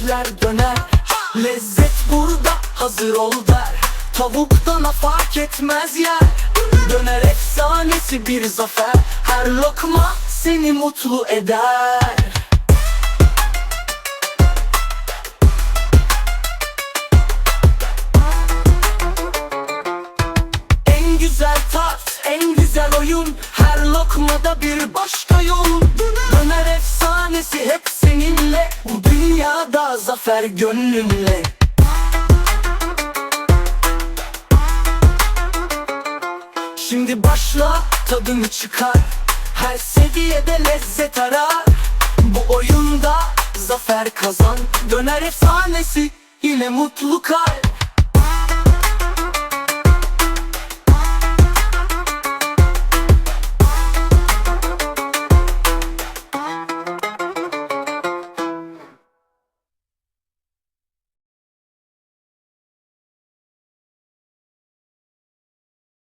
işler döner. Lezzet burada hazır ol der. Tavuktan fark etmez yer. Döner efsanesi bir zafer. Her lokma seni mutlu eder. En güzel tat, en güzel oyun. Her lokmada bir başka yol Döner dünyada zafer gönlünle Şimdi başla tadını çıkar. Her seviyede lezzet arar. Bu oyunda zafer kazan. Döner efsanesi yine mutlu kalp